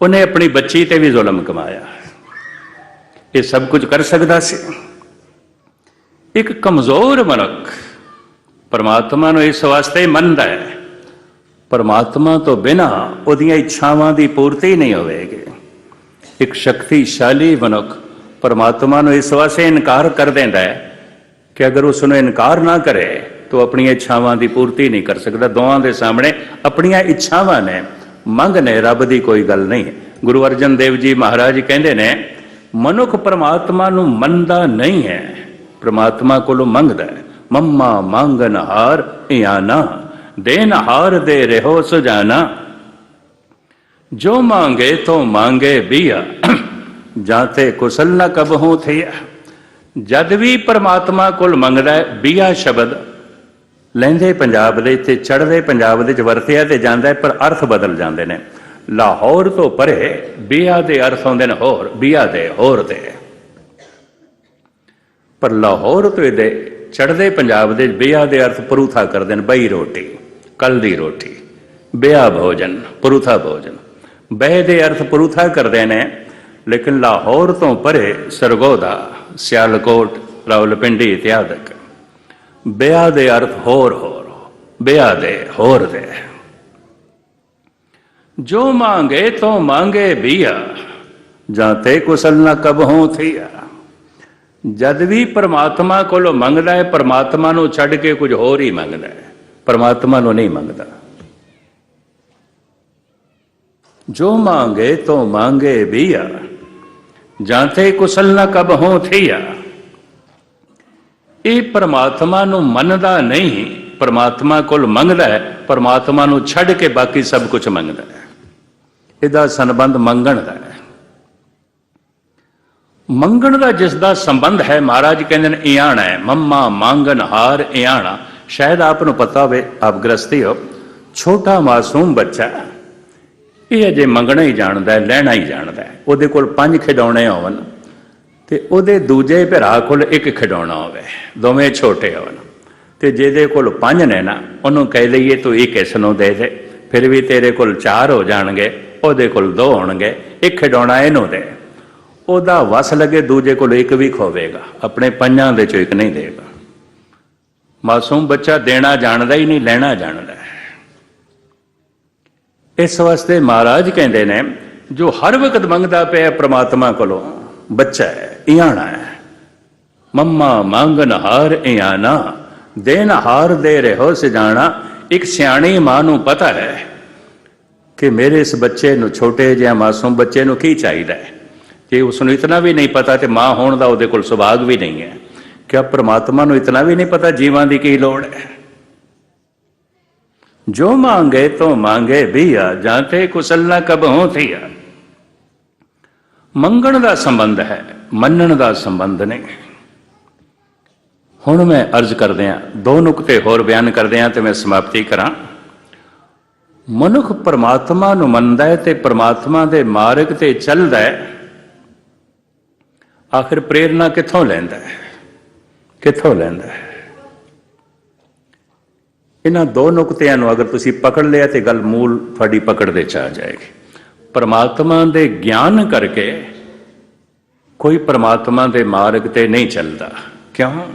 ਉਹਨੇ ਆਪਣੀ ਬੱਚੀ ਤੇ ਵੀ ਜ਼ੁਲਮ ਕਮਾਇਆ। ਇਹ ਸਭ ਕੁਝ ਕਰ ਸਕਦਾ ਸੀ। ਇੱਕ ਕਮਜ਼ੋਰ ਮਨੁੱਖ ਪਰਮਾਤਮਾ ਨੂੰ ਇਸ ਵਾਸਤੇ ਮੰਨਦਾ ਹੈ। ਪਰਮਾਤਮਾ ਤੋਂ ਬਿਨਾ ਉਹਦੀਆਂ ਇੱਛਾਵਾਂ ਦੀ ਪੂਰਤੀ ਨਹੀਂ ਹੋਵੇਗੀ। ਇੱਕ ਸ਼ਕਤੀਸ਼ਾਲੀ ਮਨੁੱਖ ਪਰਮਾਤਮਾ ਨੂੰ ਇਸ ਵਾਸਤੇ ਇਨਕਾਰ ਕਰ ਦਿੰਦਾ ਹੈ ਕਿ ਅਗਰ ਉਸ ਨੂੰ ਇਨਕਾਰ ਨਾ ਕਰੇ, ਤਾਂ ਆਪਣੀਆਂ ਇੱਛਾਵਾਂ ਦੀ ਪੂਰਤੀ ਨਹੀਂ ਕਰ ਸਕਦਾ। ਦੋਵਾਂ ਦੇ ਸਾਹਮਣੇ ਆਪਣੀਆਂ ਇੱਛਾਵਾਂ ਨੇ। ਮੰਗ ਨੇ, ਰੱਬ ਦੀ ਕੋਈ ਗੱਲ ਨਹੀਂ। ਗੁਰੂ ਅਰਜਨ ਦੇਵ ਜੀ ਮਹਾਰਾਜ ਕਹਿੰਦੇ ਨੇ ਮਨੁੱਖ ਪਰਮਾਤਮਾ ਨੂੰ ਮੰਨਦਾ ਨਹੀਂ ਹੈ, ਪਰਮਾਤਮਾ ਕੋਲੋਂ ਮੰਗਦਾ ਹੈ, ਮੰਮਾ ਮੰਗਨ ਹਾਰ ਇਆਨਾ, ਦੇਨ ਹਾਰ ਦੇ ਰਹੋ ਸੁਜਾਨਾ। ਜੋ ਮੰਗੇ ਤੋ ਮੰਗੇ ਬੀਆ ਜਾਤੇ ਕੁਸਲ ਨ ਕਬਹੂ ਥਿਆ। ਜਦ ਵੀ ਪਰਮਾਤਮਾ ਕੋਲ ਮੰਗਦਾ ਹੈ, ਬੀਆ ਸ਼ਬਦ ਲਹਿੰਦੇ ਪੰਜਾਬ ਦੇ ਤੇ ਚੜ੍ਹਦੇ ਪੰਜਾਬ ਦੇ ਚ ਵਰਤਿਆ ਤੇ ਜਾਂਦਾ ਪਰ ਅਰਥ ਬਦਲ ਜਾਂਦੇ ਨੇ। ਲਾਹੌਰ ਤੋਂ ਪਰੇ ਬੀਆ ਦੇ ਅਰਥ ਹੁੰਦੇ ਨੇ ਹੋਰ, ਬੀਆ ਦੇ ਹੋਰ ਦੇ ਪਰ ਲਾਹੌਰ ਤੋਂ ਇਹਦੇ ਚੜਦੇ ਪੰਜਾਬ ਦੇ ਬੀਆ ਦੇ ਅਰਥ ਪਰੂਥਾ ਕਰਦੇ ਨੇ, ਬਈ ਰੋਟੀ ਕੱਲ ਦੀ ਰੋਟੀ, ਬਿਆ ਭੋਜਨ, ਪਰੂਥਾ ਭੋਜਨ। ਬਹਿ ਦੇ ਅਰਥ ਪਰੂਥਾ ਕਰਦੇ ਨੇ, ਲੇਕਿਨ ਲਾਹੌਰ ਤੋਂ ਪਰੇ ਸਰਗੋਦਾ, ਸਿਆਲਕੋਟ, ਰਾਵਲਪਿੰਡੀ ਇਤਿਆਦਿਕ ਬਿਆ ਦੇ ਅਰਥ ਹੋਰ ਹੋਰ, ਬਿਆ ਦੇ ਹੋਰ ਦੇ। ਜੋ ਮੰਗੇ ਤੋ ਮੰਗੇ ਬੀਆ ਜਾਤੇ ਕੁਸਲ ਨਾ ਕਬਹੂ ਥੀਆ। ਜਦ ਵੀ ਪਰਮਾਤਮਾ ਕੋਲੋਂ ਮੰਗਦਾ ਹੈ, ਪਰਮਾਤਮਾ ਨੂੰ ਛੱਡ ਕੇ ਕੁਝ ਹੋਰ ਹੀ ਮੰਗਦਾ ਹੈ। ਪਰਮਾਤਮਾ ਨੂੰ ਨਹੀਂ ਮੰਗਦਾ। ਜੋ ਮੰਗੇ ਤੋ ਮੰਗੇ ਬੀਆ ਜਾਂਤੇ ਕੁਸਲ ਨਾ ਕਬ ਹੋ ਥੀਆ। ਇਹ ਪਰਮਾਤਮਾ ਨੂੰ ਮੰਨਦਾ ਨਹੀਂ। ਪਰਮਾਤਮਾ ਕੋਲ ਮੰਗਦਾ ਹੈ, ਪਰਮਾਤਮਾ ਨੂੰ ਛੱਡ ਕੇ ਬਾਕੀ ਸਭ ਕੁਝ ਮੰਗਦਾ ਹੈ। ਇਹਦਾ ਸੰਬੰਧ ਮੰਗਣ ਦਾ ਹੈ। ਮੰਗਣ ਦਾ ਜਿਸ ਦਾ ਸੰਬੰਧ ਹੈ, ਮਹਾਰਾਜ ਕਹਿੰਦੇ ਨੇ, ਇਆਣਾ ਹੈ। ਮੰਮਾ ਮੰਗਨ ਹਾਰ ਇਆਣਾ। ਸ਼ਾਇਦ ਆਪ ਨੂੰ ਪਤਾ ਹੋਵੇ, ਆਪ ਗ੍ਰਸਤੀ ਹੋ। ਛੋਟਾ ਮਾਸੂਮ ਬੱਚਾ ਇਹ ਅਜੇ ਮੰਗਣਾ ਹੀ ਜਾਣਦਾ ਹੈ, ਲੈਣਾ ਹੀ ਜਾਣਦਾ ਹੈ। ਉਹਦੇ ਕੋਲ ਪੰਜ ਖਿਡੌਣੇ ਹੋਵਨ ਤੇ ਉਹਦੇ ਦੂਜੇ ਭਰਾ ਕੋਲ ਇੱਕ ਖਿਡੌਣਾ ਹੋਵੇ। ਦੋਵੇਂ ਛੋਟੇ ਹੋਣ ਤੇ ਜਿਹਦੇ ਕੋਲ ਪੰਜ ਨੇ ਨਾ, ਉਹਨੂੰ ਕਹਿ ਲਈਏ ਤੂੰ ਇੱਕ ਇਸ ਨੂੰ ਦੇ ਦੇ, ਫਿਰ ਵੀ ਤੇਰੇ ਕੋਲ ਚਾਰ ਹੋ ਜਾਣਗੇ। ਉਹਦੇ ਕੋਲ ਦੋ ਹੋਣਗੇ, ਇੱਕ ਖਿਡੌਣਾ ਇਹਨੂੰ ਦੇ। ਉਹਦਾ ਵਸ ਲੱਗੇ ਦੂਜੇ ਕੋਲ ਇੱਕ ਵੀ ਖੋਵੇਗਾ, ਆਪਣੇ ਪੰਜਾਂ ਦੇ ਚੋਂ ਇੱਕ ਨਹੀਂ ਦੇਗਾ। ਮਾਸੂਮ ਬੱਚਾ ਦੇਣਾ ਜਾਣਦਾ ਹੀ ਨਹੀਂ, ਲੈਣਾ ਜਾਣਦਾ ਇਸ ਵਾਸਤੇ ਮਹਾਰਾਜ ਕਹਿੰਦੇ ਨੇ, ਜੋ ਹਰ ਵਕਤ ਮੰਗਦਾ ਪਿਆ ਪ੍ਰਮਾਤਮਾ ਕੋਲੋਂ, ਬੱਚਾ ਹੈ, ਇਆਣਾ ਹੈ। ਮੰਮਾ ਮੰਗਨ ਹਾਰ ਇਆਨਾ ਦੇਨ ਹਾਰ ਦੇ ਰਹੋ ਸਜਾਣਾ, ਇੱਕ ਸਿਆਣੀ ਮਾਂ ਨੂੰ ਪਤਾ ਹੈ। ਕਿ ਮੇਰੇ ਇਸ ਬੱਚੇ ਨੂੰ, ਛੋਟੇ ਜਿਹਾ ਮਾਸੂਮ ਬੱਚੇ ਨੂੰ ਕੀ ਚਾਹੀਦਾ ਹੈ? ਜੇ ਉਸ ਨੂੰ ਇਤਨਾ ਵੀ ਨਹੀਂ ਪਤਾ ਤੇ ਮਾਂ ਹੋਣ ਦਾ ਉਹਦੇ ਕੋਲ ਸੁਭਾਗ ਵੀ ਨਹੀਂ ਹੈ। ਕਿ ਪ੍ਰਮਾਤਮਾ ਨੂੰ ਇਤਨਾ ਵੀ ਨਹੀਂ ਪਤਾ ਜੀਵਾਂ ਦੀ ਕੀ ਲੋੜ ਹੈ? ਜੋ ਮੰਗੇ ਤੋ ਮੰਗੇ ਭਈਆ ਜਾਂਤੇ ਕੁਸਲ ਨਾ ਕਬ ਹੋ ਥੀਆ। ਮੰਗਣ ਦਾ ਸੰਬੰਧ ਹੈ, ਮੰਨਣ ਦਾ ਸੰਬੰਧ ਨਹੀਂ। ਹੁਣ ਮੈਂ ਅਰਜ਼ ਕਰਦੇ ਆ ਦੋ ਨੁਕਤੇ ਹੋਰ ਬਿਆਨ ਕਰਦੇ ਆ ਤੇ ਮੈਂ ਸਮਾਪਤੀ ਕਰਾਂ। ਮਨੁੱਖ ਪਰਮਾਤਮਾ ਨੂੰ ਮੰਨਦਾ ਹੈ ਤੇ ਪਰਮਾਤਮਾ ਦੇ ਮਾਰਗ ਤੇ ਚੱਲਦਾ ਹੈ, ਆਖਿਰ ਪ੍ਰੇਰਣਾ ਕਿੱਥੋਂ ਲੈਂਦਾ ਹੈ? ਕਿੱਥੋਂ ਲੈਂਦਾ ਹੈ? ਇਹਨਾਂ ਦੋ ਨੁਕਤਿਆਂ ਨੂੰ ਅਗਰ ਤੁਸੀਂ ਪਕੜ ਲਿਆ ਤੇ ਗੱਲ ਮੂਲ ਤੁਹਾਡੀ ਪਕੜ ਦੇ ਚ ਆ ਜਾਏਗੀ। ਪਰਮਾਤਮਾ ਦੇ ਗਿਆਨ ਕਰਕੇ ਕੋਈ ਪਰਮਾਤਮਾ ਦੇ ਮਾਰਗ ਤੇ ਨਹੀਂ ਚੱਲਦਾ। ਕਿਉਂ?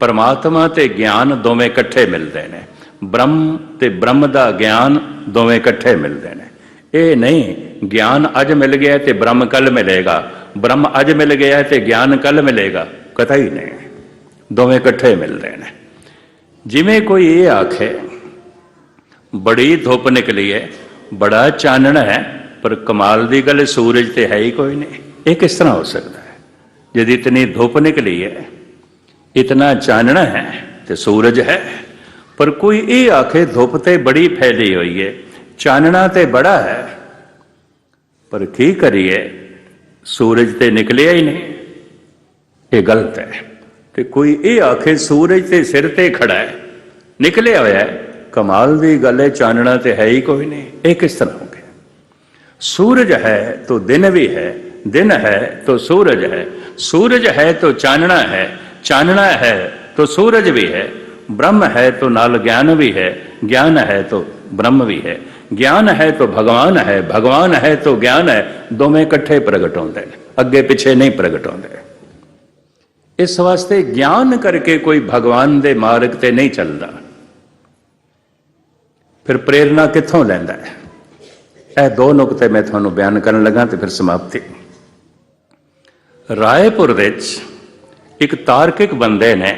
ਪਰਮਾਤਮਾ ਤੇ ਗਿਆਨ ਦੋਵੇਂ ਇਕੱਠੇ ਮਿਲਦੇ ਨੇ। ਬ੍ਰਹਮ ਤੇ ਬ੍ਰਹਮ ਦਾ ਗਿਆਨ ਦੋਵੇਂ ਇਕੱਠੇ ਮਿਲਦੇ ਨੇ। ਇਹ ਨਹੀਂ, ਗਿਆਨ ਅੱਜ ਮਿਲ ਗਿਆ ਤੇ ਬ੍ਰਹਮ ਕੱਲ ਮਿਲੇਗਾ। ਬ੍ਰਹਮ ਅੱਜ ਮਿਲ ਗਿਆ ਤੇ ਗਿਆਨ ਕੱਲ ਮਿਲੇਗਾ। ਕਥਾ ਹੀ ਨਹੀਂ। ਦੋਵੇਂ ਇਕੱਠੇ ਮਿਲਦੇ ਨੇ। ਜਿਵੇਂ ਕੋਈ ਇਹ ਆਖੇ, ਬੜੀ ਧੁੱਪ ਨਿਕਲੀ ਹੈ ਬੜਾ ਚਾਨਣ ਹੈ, ਪਰ ਕਮਾਲ ਦੀ ਗੱਲ ਸੂਰਜ ਤੇ ਹੈ ਹੀ ਕੋਈ ਨਹੀਂ। ਇਹ ਕਿਸ ਤਰ੍ਹਾਂ ਹੋ ਸਕਦਾ ਹੈ? ਜਦ ਇਤਨੀ ਧੁੱਪ ਨਿਕਲੀ ਹੈ ਇਤਨਾ ਚਾਨਣਾ ਹੈ ਤੇ ਸੂਰਜ ਹੈ ਪਰ ਕੋਈ ਇਹ ਆਖੇ, ਧੁੱਪ ਤੇ ਬੜੀ ਫੈਲੀ ਹੋਈ ਏ, ਚਾਨਣਾ ਤੇ ਬੜਾ ਹੈ। ਪਰ ਕੀ ਕਰੀਏ? ਸੂਰਜ ਤੇ ਨਿਕਲਿਆ ਹੀ ਨਹੀਂ। ਇਹ ਗਲਤ ਹੈ ਤੇ ਕੋਈ ਇਹ ਆਖੇ, ਸੂਰਜ ਤੇ ਸਿਰ ਤੇ ਖੜਾ ਹੈ, ਨਿਕਲਿਆ ਹੋਇਆ ਕਮਾਲ ਦੀ ਗੱਲ ਹੈ, ਚਾਨਣਾ ਤੇ ਹੈ ਹੀ ਕੋਈ ਨਹੀਂ। ਇਹ ਕਿਸ ਤਰ੍ਹਾਂ ਹੋ ਗਿਆ? ਸੂਰਜ ਹੈ ਤਾਂ ਦਿਨ ਵੀ ਹੈ, ਦਿਨ ਹੈ ਤਾਂ ਸੂਰਜ ਹੈ। ਸੂਰਜ ਹੈ ਤਾਂ ਚਾਨਣਾ ਹੈ ਚਾਨਣਾ ਹੈ ਤਾਂ ਸੂਰਜ ਵੀ ਹੈ। ब्रह्म है तो नाल ज्ञान भी है ज्ञान है तो ब्रह्म भी है ज्ञान है तो भगवान है भगवान है तो ज्ञान है दोवें इकट्ठे प्रगट होंगे ने ਅੱਗੇ ਪਿੱਛੇ ਨਹੀਂ ਪ੍ਰਗਟ ਹੁੰਦੇ ਇਸ ਵਾਸਤੇ ਗਿਆਨ ਕਰਕੇ ਕੋਈ ਭਗਵਾਨ ਦੇ ਮਾਰਗ ਤੇ ਨਹੀਂ ਚੱਲਦਾ ਫਿਰ ਪ੍ਰੇਰਣਾ ਕਿੱਥੋਂ ਲੈਂਦਾ ਹੈ ਇਹ ਦੋ ਨੁਕਤੇ ਮੈਂ ਤੁਹਾਨੂੰ ਬਿਆਨ ਕਰਨ ਲੱਗਾ ਤੇ ਫਿਰ ਸਮਾਪਤੀ ਰਾਏਪੁਰ ਵਿੱਚ ਇੱਕ ਤਾਰਕਿਕ ਬੰਦੇ ਨੇ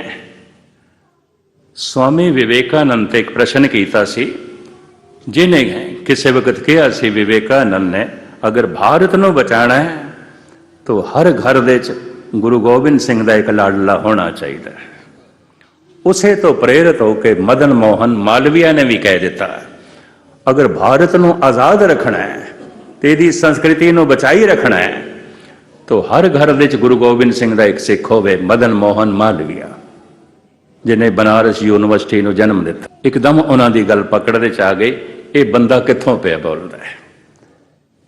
ਸਵਾਮੀ ਵਿਵੇਕਾਨੰਦ ਤੇ ਇੱਕ ਪ੍ਰਸ਼ਨ ਕੀਤਾ ਸੀ ਜਿਨੇ ਕਿਸੇ ਵਕਤ ਕਿਹਾ ਸੀ ਵਿਵੇਕਾਨੰਦ ਨੇ ਅਗਰ ਭਾਰਤ ਨੂੰ ਬਚਾਣਾ ਹੈ ਤਾਂ ਹਰ ਘਰ ਦੇ ਵਿੱਚ ਗੁਰੂ ਗੋਬਿੰਦ ਸਿੰਘ ਦਾ ਇੱਕ ਲਾਡਲਾ ਹੋਣਾ ਚਾਹੀਦਾ ਹੈ ਉਸੇ ਤੋਂ ਪ੍ਰੇਰਿਤ ਹੋ ਕੇ ਮਦਨ ਮੋਹਨ ਮਾਲਵੀਆ ਨੇ ਵੀ ਕਹਿ ਦਿੱਤਾ ਅਗਰ ਭਾਰਤ ਨੂੰ ਆਜ਼ਾਦ ਰੱਖਣਾ ਹੈ ਤੇ ਇਹਦੀ ਸੰਸਕ੍ਰਿਤੀ ਨੂੰ ਬਚਾਈ ਰੱਖਣਾ ਹੈ ਤਾਂ ਹਰ ਘਰ ਦੇ ਵਿੱਚ ਗੁਰੂ ਗੋਬਿੰਦ ਸਿੰਘ ਦਾ ਇੱਕ ਸਿੱਖ ਹੋਵੇ ਮਦਨ ਮੋਹਨ ਮਾਲਵੀਆ ਜਿਨੇ ਬਨਾਰਸ ਯੂਨੀਵਰਸਿਟੀ ਨੂੰ ਜਨਮ ਦਿੱਤਾ। ਇੱਕਦਮ ਉਹਨਾਂ ਦੀ ਗੱਲ ਪਕੜ ਦੇ ਚ ਆ ਗਈ, ਇਹ ਬੰਦਾ ਕਿੱਥੋਂ ਪਿਆ ਬੋਲਦਾ ਹੈ?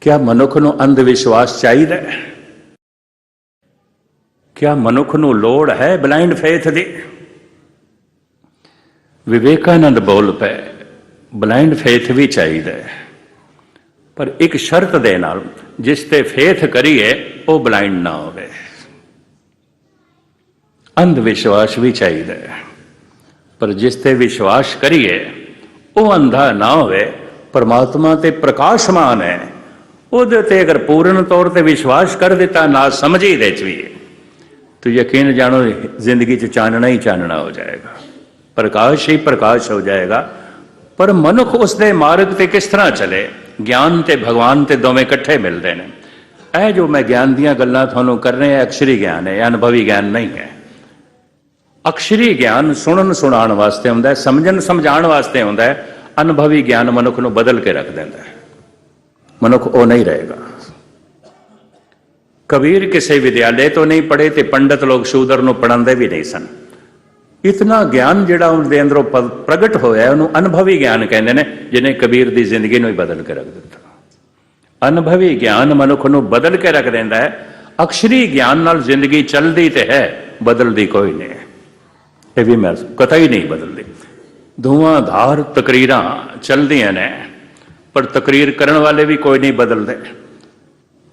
ਕਿਆ ਮਨੁੱਖ ਨੂੰ ਅੰਧ ਵਿਸ਼ਵਾਸ ਚਾਹੀਦਾ ਹੈ? ਕਿਆ ਮਨੁੱਖ ਨੂੰ ਲੋੜ ਹੈ ਬਲਾਈਂਡ ਫੇਥ ਦੀ? ਵਿਵੇਕਾਨੰਦ ਬੋਲ ਪਏ ਬਲਾਈਂਡ ਫੇਥ ਵੀ ਚਾਹੀਦਾ ਹੈ। ਪਰ ਇੱਕ ਸ਼ਰਤ ਦੇ ਨਾਲ ਜਿਸ ਤੇ ਫੇਥ ਕਰੀਏ, ਉਹ ਬਲਾਈਂਡ ਨਾ ਹੋਵੇ। ਅੰਧ ਵਿਸ਼ਵਾਸ ਵੀ ਚਾਹੀਦਾ ਹੈ। ਪਰ ਜਿਸ ਤੇ ਵਿਸ਼ਵਾਸ ਕਰੀਏ, ਉਹ ਅੰਧਾ ਨਾ ਹੋਵੇ, ਪਰਮਾਤਮਾ ਤੇ ਪ੍ਰਕਾਸ਼ਮਾਨ ਹੈ। ਉਹਦੇ ਤੇ ਅਗਰ ਪੂਰਨ ਤੌਰ ਤੇ ਵਿਸ਼ਵਾਸ ਕਰ ਦਿੱਤਾ, ਨਾ ਸਮਝੀ ਦੇ ਚ ਵੀ ਤੋ ਯਕੀਨ ਜਾਣੋ, ਜ਼ਿੰਦਗੀ ਚ ਚਾਨਣਾ ਹੀ ਚਾਨਣਾ ਹੋ ਜਾਏਗਾ। ਪ੍ਰਕਾਸ਼ ਹੀ ਪ੍ਰਕਾਸ਼ ਹੋ ਜਾਏਗਾ। ਪਰ ਮਨੁੱਖ ਉਸ ਦੇ ਮਾਰਗ ਤੇ ਕਿਸ ਤਰ੍ਹਾਂ ਚਲੇ? ਗਿਆਨ ਤੇ ਭਗਵਾਨ ਤੇ ਦੋਵੇਂ ਇਕੱਠੇ ਮਿਲਦੇ ਨੇ। ਇਹ ਜੋ ਮੈਂ ਗਿਆਨ ਦੀਆਂ ਗੱਲਾਂ ਤੁਹਾਨੂੰ ਕਰ ਰਿਹਾ ਅਕਸਰੀ ਗਿਆਨ ਹੈ ਅਨੁਭਵੀ ਗਿਆਨ ਨਹੀਂ ਹੈ। ਅਕਸ਼ਰੀ ਗਿਆਨ ਸੁਣਨ ਸੁਣਾਉਣ ਵਾਸਤੇ ਹੁੰਦਾ ਹੈ, ਸਮਝਣ ਸਮਝਾਉਣ ਵਾਸਤੇ ਹੁੰਦਾ ਹੈ, ਅਨੁਭਵੀ ਗਿਆਨ ਮਨੁੱਖ ਨੂੰ ਬਦਲ ਕੇ ਰੱਖ ਦਿੰਦਾ ਹੈ। ਮਨੁੱਖ ਉਹ ਨਹੀਂ ਰਹੇਗਾ। ਕਬੀਰ ਕਿਸੇ ਵਿਦਿਆਲੇ ਤੋਂ ਨਹੀਂ ਪੜ੍ਹੇ ਤੇ ਪੰਡਤ ਲੋਕ ਸ਼ੂਦਰ ਨੂੰ ਪੜਾਉਂਦੇ ਵੀ ਨਹੀਂ ਸਨ। ਇਤਨਾ ਗਿਆਨ ਜਿਹੜਾ ਉਹਦੇ ਅੰਦਰੋਂ ਪ- ਪ੍ਰਗਟ ਹੋਇਆ ਉਹਨੂੰ ਅਨੁਭਵੀ ਗਿਆਨ ਕਹਿੰਦੇ ਨੇ, ਜਿਹਨੇ ਕਬੀਰ ਦੀ ਜ਼ਿੰਦਗੀ ਨੂੰ ਹੀ ਬਦਲ ਕੇ ਰੱਖ ਦਿੱਤਾ। ਅਨੁਭਵੀ ਗਿਆਨ ਮਨੁੱਖ ਨੂੰ ਬਦਲ ਕੇ ਰੱਖ ਦਿੰਦਾ ਹੈ। ਅਕਸ਼ਰੀ ਗਿਆਨ ਨਾਲ ਜ਼ਿੰਦਗੀ ਚੱਲਦੀ ਤੇ ਹੈ, ਬਦਲਦੀ ਕੋਈ ਨਹੀਂ ਹੈ ਇਹ ਵੀ ਮੈਂ ਕਥਾ ਹੀ ਨਹੀਂ ਬਦਲਦੀ। ਦੋਵਾਂ ਧਾਰ ਤਕਰੀਰਾਂ ਚੱਲਦੀਆਂ ਨੇ, ਪਰ ਤਕਰੀਰ ਕਰਨ ਵਾਲੇ ਵੀ ਕੋਈ ਨਹੀਂ ਬਦਲਦੇ।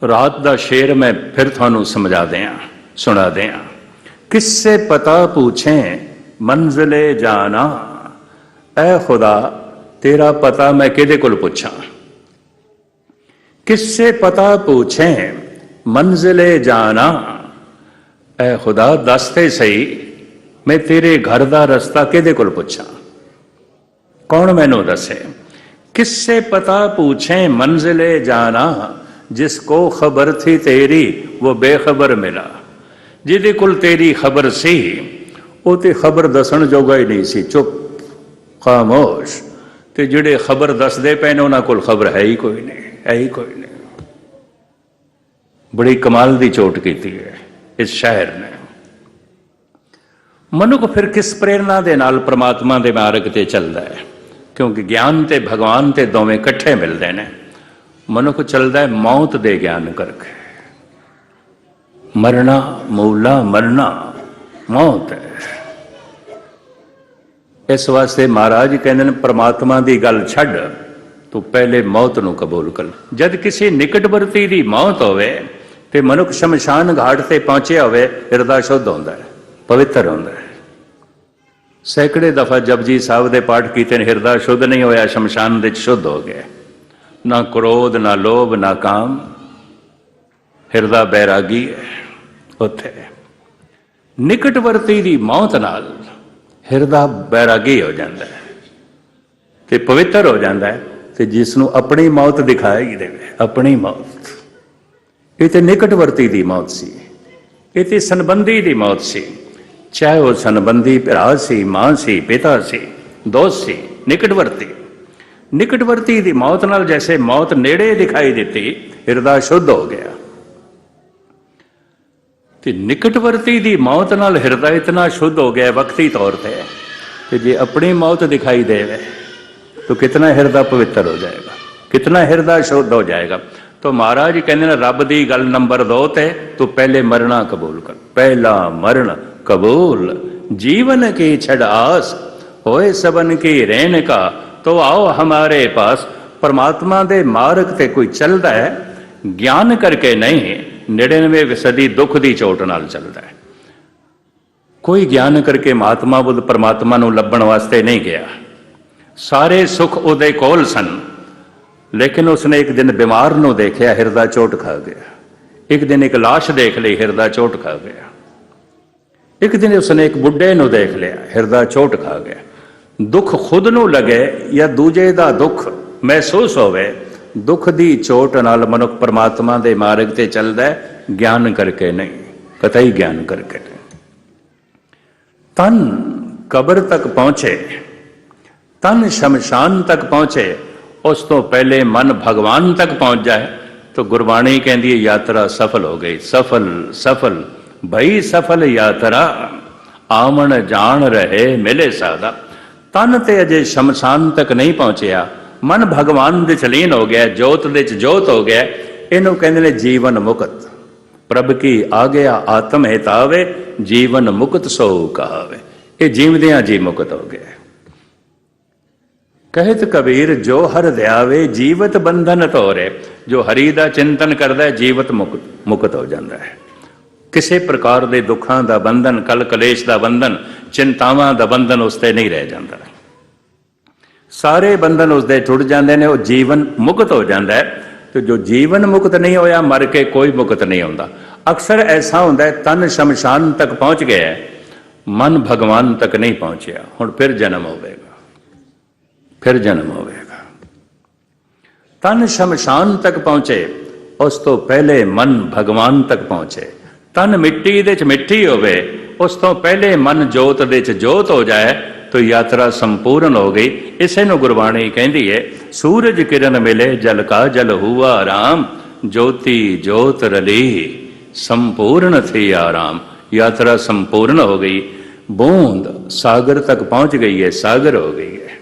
ਰਾਤ ਦਾ ਸ਼ੇਰ ਮੈਂ ਫਿਰ ਤੁਹਾਨੂੰ ਸਮਝਾ ਦਿਆਂ, ਸੁਣਾ ਦਿਆਂ। ਕਿਸਸੇ ਪਤਾ ਪੁੱਛੇ, ਮੰਜ਼ਲੇ ਜਾਣਾ। ਐ ਖੁਦਾ, ਤੇਰਾ ਪਤਾ ਮੈਂ ਕਿਹਦੇ ਕੋਲ ਪੁੱਛਾਂ? ਕਿਸਸੇ ਪਤਾ ਪੁੱਛੇ, ਮੰਜ਼ਲੇ ਜਾਣਾ। ਐ ਖੁਦਾ ਦੱਸਤੇ ਸਹੀ ਮੈਂ ਤੇਰੇ ਘਰ ਦਾ ਰਸਤਾ ਕਿਹਦੇ ਕੋਲ ਪੁੱਛਾਂ? ਕੌਣ ਮੈਨੂੰ ਦੱਸੇ? ਕਿਸਸੇ ਪਤਾ ਪੁੱਛੇ ਮੰਜ਼ਿਲੇ ਜਾਣਾ? ਜਿਸ ਕੋ ਖਬਰ ਥੀ ਤੇਰੀ ਉਹ ਬੇਖਬਰ ਮਿਲਾ। ਜਿਹਦੇ ਕੋਲ ਤੇਰੀ ਖਬਰ ਸੀ, ਉਹ ਤੇ ਖਬਰ ਦੱਸਣ ਜੋਗਾ ਹੀ ਨਹੀਂ ਸੀ। ਚੁੱਪ, ਖਾਮੋਸ਼। ਤੇ ਜਿਹੜੇ ਖਬਰ ਦੱਸਦੇ ਪਏ ਨੇ, ਉਹਨਾਂ ਕੋਲ ਖਬਰ ਹੈ ਹੀ ਕੋਈ ਨਹੀਂ, ਹੈ ਹੀ ਕੋਈ ਨਹੀਂ। ਬੜੀ ਕਮਾਲ ਦੀ ਚੋਟ ਕੀਤੀ ਹੈ ਇਸ ਸ਼ਾਇਰ ਨੇ। ਮਨੁੱਖ ਫਿਰ ਕਿਸ ਪ੍ਰੇਰਣਾ ਦੇ ਨਾਲ ਪ੍ਰਮਾਤਮਾ ਦੇ ਮਾਰਗ ਤੇ ਚੱਲਦਾ ਹੈ? ਕਿਉਂਕਿ ਗਿਆਨ ਤੇ ਭਗਵਾਨ ਤੇ ਦੋਵੇਂ ਇਕੱਠੇ ਮਿਲਦੇ ਨੇ। ਮਨੁੱਖ ਚੱਲਦਾ ਹੈ ਮੌਤ ਦੇ ਗਿਆਨ ਕਰਕੇ। ਮਰਨਾ ਮੂਲਾ ਮਰਨਾ, ਮੌਤ ਹੈ। ਇਸ ਵਾਸਤੇ ਮਹਾਰਾਜ ਕਹਿੰਦੇ ਨੇ, ਪ੍ਰਮਾਤਮਾ ਦੀ ਗੱਲ ਛੱਡ, ਤੂੰ ਪਹਿਲੇ ਮੌਤ ਨੂੰ ਕਬੂਲ ਕਰ। ਜਦ ਕਿਸੇ ਨਿਕਟਵਰਤੀ ਦੀ ਮੌਤ ਹੋਵੇ ਤੇ ਮਨੁੱਖ ਸ਼ਮਸ਼ਾਨ ਘਾਟ ਤੇ ਪਹੁੰਚਿਆ ਹੋਵੇ ਹਿਰਦਾ ਸ਼ੁੱਧ ਹੁੰਦਾ ਹੈ, ਪਵਿੱਤਰ ਹੁੰਦਾ ਹੈ। ਸੈਂਕੜੇ ਦਫਾ ਜਪਜੀ ਸਾਹਿਬ ਦੇ ਪਾਠ ਕੀਤੇ ਨੇ, ਹਿਰਦਾ ਸ਼ੁੱਧ ਨਹੀਂ ਹੋਇਆ, ਸ਼ਮਸ਼ਾਨ ਦੇ 'ਚ ਸ਼ੁੱਧ ਹੋ ਗਿਆ ਨਾ ਕ੍ਰੋਧ, ਨਾ ਲੋਭ, ਨਾ ਕਾਮ। ਹਿਰਦਾ ਬੈਰਾਗੀ ਹੈ ਉੱਥੇ। ਨਿਕਟਵਰਤੀ ਦੀ ਮੌਤ ਨਾਲ ਹਿਰਦਾ ਬੈਰਾਗੀ ਹੋ ਜਾਂਦਾ ਹੈ ਤੇ ਪਵਿੱਤਰ ਹੋ ਜਾਂਦਾ ਹੈ ਤੇ ਜਿਸ ਨੂੰ ਆਪਣੀ ਮੌਤ ਦਿਖਾਈ ਦੇਵੇ, ਆਪਣੀ ਮੌਤ। ਇਹ ਤੇ ਨਿਕਟਵਰਤੀ ਦੀ ਮੌਤ ਸੀ। ਇਹ ਤੇ ਸੰਬੰਧੀ ਦੀ ਮੌਤ ਸੀ। ਚਾਹੇ ਉਹ ਸੰਬੰਧੀ ਭਰਾ ਸੀ, ਮਾਂ ਸੀ, ਪਿਤਾ ਸੀ, ਦੋਸਤ ਸੀ, ਨਿਕਟਵਰਤੀ। ਨਿਕਟਵਰਤੀ ਦੀ ਮੌਤ ਨਾਲ ਜੈਸੇ ਮੌਤ ਨੇੜੇ ਦਿਖਾਈ ਦਿੱਤੀ, ਹਿਰਦਾ ਸ਼ੁੱਧ ਹੋ ਗਿਆ। ਤੇ ਨਿਕਟਵਰਤੀ ਦੀ ਮੌਤ ਨਾਲ ਹਿਰਦਾ ਇਤਨਾ ਸ਼ੁੱਧ ਹੋ ਗਿਆ ਵਕਤੀ ਤੌਰ ਤੇ, ਕਿ ਜੇ ਆਪਣੀ ਮੌਤ ਦਿਖਾਈ ਦੇਵੇ, ਤਾਂ ਕਿਤਨਾ ਹਿਰਦਾ ਪਵਿੱਤਰ ਹੋ ਜਾਏਗਾ, ਕਿਤਨਾ ਹਿਰਦਾ ਸ਼ੁੱਧ ਹੋ ਜਾਏਗਾ। ਤਾਂ ਮਹਾਰਾਜ ਕਹਿੰਦੇ ਨੇ, ਰੱਬ ਦੀ ਗੱਲ ਨੰਬਰ 2 ਤੇ ਤੂੰ ਪਹਿਲੇ ਮਰਨਾ ਕਬੂਲ ਕਰ, ਪਹਿਲਾ ਮਰਨ ਕਬੂਲ। ਜੀਵਨ ਕੀ ਛੜ ਆਸ, ਹੋਏ ਸਬਨ ਕੀ ਰਹਿਣ ਕਾ, ਤੋ ਆਓ ਹਮਾਰੇ ਪਾਸ। ਪਰਮਾਤਮਾ ਦੇ ਮਾਰਗ ਤੇ ਕੋਈ ਚੱਲਦਾ ਹੈ, ਗਿਆਨ ਕਰਕੇ ਨਹੀਂ 99 ਸਦੀ ਦੁੱਖ ਦੀ ਚੋਟ ਨਾਲ ਚੱਲਦਾ ਹੈ। ਕੋਈ ਗਿਆਨ ਕਰਕੇ ਮਹਾਤਮਾ ਬੁੱਧ ਪਰਮਾਤਮਾ ਨੂੰ ਲੱਭਣ ਵਾਸਤੇ ਨਹੀਂ ਗਿਆ। ਸਾਰੇ ਸੁੱਖ ਉਹਦੇ ਕੋਲ ਸਨ, ਲੇਕਿਨ ਉਸਨੇ ਇੱਕ ਦਿਨ ਬਿਮਾਰ ਨੂੰ ਦੇਖਿਆ, ਹਿਰਦਾ ਚੋਟ ਖਾ ਗਿਆ। ਇੱਕ ਦਿਨ ਇੱਕ ਲਾਸ਼ ਦੇਖ ਲਈ, ਹਿਰਦਾ ਚੋਟ ਖਾ ਗਿਆ। ਇੱਕ ਦਿਨ ਉਸਨੇ ਇੱਕ ਬੁੱਢੇ ਨੂੰ ਦੇਖ ਲਿਆ, ਹਿਰਦਾ ਚੋਟ ਖਾ ਗਿਆ। ਦੁੱਖ ਖੁਦ ਨੂੰ ਲੱਗੇ ਜਾਂ ਦੂਜੇ ਦਾ ਦੁੱਖ ਮਹਿਸੂਸ ਹੋਵੇ, ਦੁੱਖ ਦੀ ਚੋਟ ਨਾਲ ਮਨੁੱਖ ਪਰਮਾਤਮਾ ਦੇ ਮਾਰਗ ਤੇ ਚੱਲਦਾ ਹੈ, ਗਿਆਨ ਕਰਕੇ ਨਹੀਂ, ਕਤਈ ਗਿਆਨ ਕਰਕੇ ਨਹੀਂ। ਤਨ ਕਬਰ ਤੱਕ ਪਹੁੰਚੇ, ਤਨ ਸ਼ਮਸ਼ਾਨ ਤੱਕ ਪਹੁੰਚੇ, ਉਸ ਤੋਂ ਪਹਿਲੇ ਮਨ ਭਗਵਾਨ ਤੱਕ ਪਹੁੰਚ ਜਾਏ ਤਾਂ ਗੁਰਬਾਣੀ ਕਹਿੰਦੀ ਹੈ, ਯਾਤਰਾ ਸਫਲ ਹੋ ਗਈ, ਸਫਲ ਸਫਲ। ਭਈ ਸਫਲ ਯਾਤਰਾ ਆਵਣ ਜਾਣ ਰਹੇ ਮਿਲੇ ਸਾਦਾ ਤਨ ਤੇ ਅਜੇ ਸ਼ਮਸ਼ਾਨ ਤੱਕ ਨਹੀਂ ਪਹੁੰਚਿਆ ਮਨ ਭਗਵਾਨ ਦੇ ਚਲੀਨ ਹੋ ਗਿਆ ਜੋਤ ਦੇ ਚ ਜੋਤ ਹੋ ਗਿਆ ਇਹਨੂੰ ਕਹਿੰਦੇ ਨੇ ਜੀਵਨ ਮੁਕਤ ਪ੍ਰਭ ਕੀ ਆ ਗਿਆ ਆਤਮ ਹਿਤਾਵੇ ਜੀਵਨ ਮੁਕਤ ਸੋ ਕਹਾਵੇ ਇਹ ਜੀਵਦਿਆਂ ਜੀ ਮੁਕਤ ਹੋ ਗਿਆ ਕਹਿਤ ਕਬੀਰ ਜੋ ਹਰ ਦਿਆਵੇ ਜੀਵਤ ਬੰਧਨ ਤੋਰੇ ਜੋ ਹਰੀ ਦਾ ਚਿੰਤਨ ਕਰਦਾ ਹੈ ਜੀਵਤ ਮੁਕਤ ਮੁਕਤ ਹੋ ਜਾਂਦਾ ਹੈ ਕਿਸੇ ਪ੍ਰਕਾਰ ਦੇ ਦੁੱਖਾਂ ਦਾ ਬੰਧਨ ਕਲ ਕਲੇਸ਼ ਦਾ ਬੰਧਨ ਚਿੰਤਾਵਾਂ ਦਾ ਬੰਧਨ ਉਸ ਤੇ ਨਹੀਂ ਰਹਿ ਜਾਂਦਾ। ਸਾਰੇ ਬੰਧਨ ਉਸ ਦੇ ਟੁੱਟ ਜਾਂਦੇ ਨੇ ਉਹ ਜੀਵਨ ਮੁਕਤ ਹੋ ਜਾਂਦਾ ਹੈ। ਤੇ ਜੋ ਜੀਵਨ ਮੁਕਤ ਨਹੀਂ ਹੋਇਆ ਮਰ ਕੇ ਕੋਈ ਮੁਕਤ ਨਹੀਂ ਹੁੰਦਾ। ਅਕਸਰ ਐਸਾ ਹੁੰਦਾ ਹੈ ਤਨ ਸ਼ਮਸ਼ਾਨ ਤੱਕ ਪਹੁੰਚ ਗਿਆ ਹੈ, ਮਨ ਭਗਵਾਨ ਤੱਕ ਨਹੀਂ ਪਹੁੰਚਿਆ। ਹੁਣ ਫਿਰ ਜਨਮ ਹੋਵੇਗਾ। ਫਿਰ ਜਨਮ ਹੋਵੇਗਾ। ਤਨ ਸ਼ਮਸ਼ਾਨ ਤੱਕ ਪਹੁੰਚੇ ਉਸ ਤੋਂ ਪਹਿਲੇ ਮਨ ਭਗਵਾਨ ਤੱਕ ਪਹੁੰਚੇ। ਤਨ ਮਿੱਟੀ ਦੇ ਚ ਮਿੱਟੀ ਹੋਵੇ ਉਸ ਤੋਂ ਪਹਿਲੇ ਮਨ ਜੋਤ ਦੇ ਚ ਜੋਤ ਹੋ ਜਾਏ ਤੋ ਯਾਤਰਾ ਸੰਪੂਰਨ ਹੋ ਗਈ। ਇਸੇ ਨੂੰ ਗੁਰਬਾਣੀ ਕਹਿੰਦੀ ਹੈ ਸੂਰਜ ਕਿਰਨ ਮਿਲੇ ਜਲ ਕਾ ਜਲ ਹੁਆ ਆਰਾਮ ਜੋਤੀ ਜੋਤ ਰਲੀ ਸੰਪੂਰਨ ਥੀ ਆਰਾਮ। ਯਾਤਰਾ ਸੰਪੂਰਨ ਹੋ ਗਈ। ਬੂੰਦ ਸਾਗਰ ਤੱਕ ਪਹੁੰਚ ਗਈ ਹੈ ਸਾਗਰ ਹੋ ਗਈ ਹੈ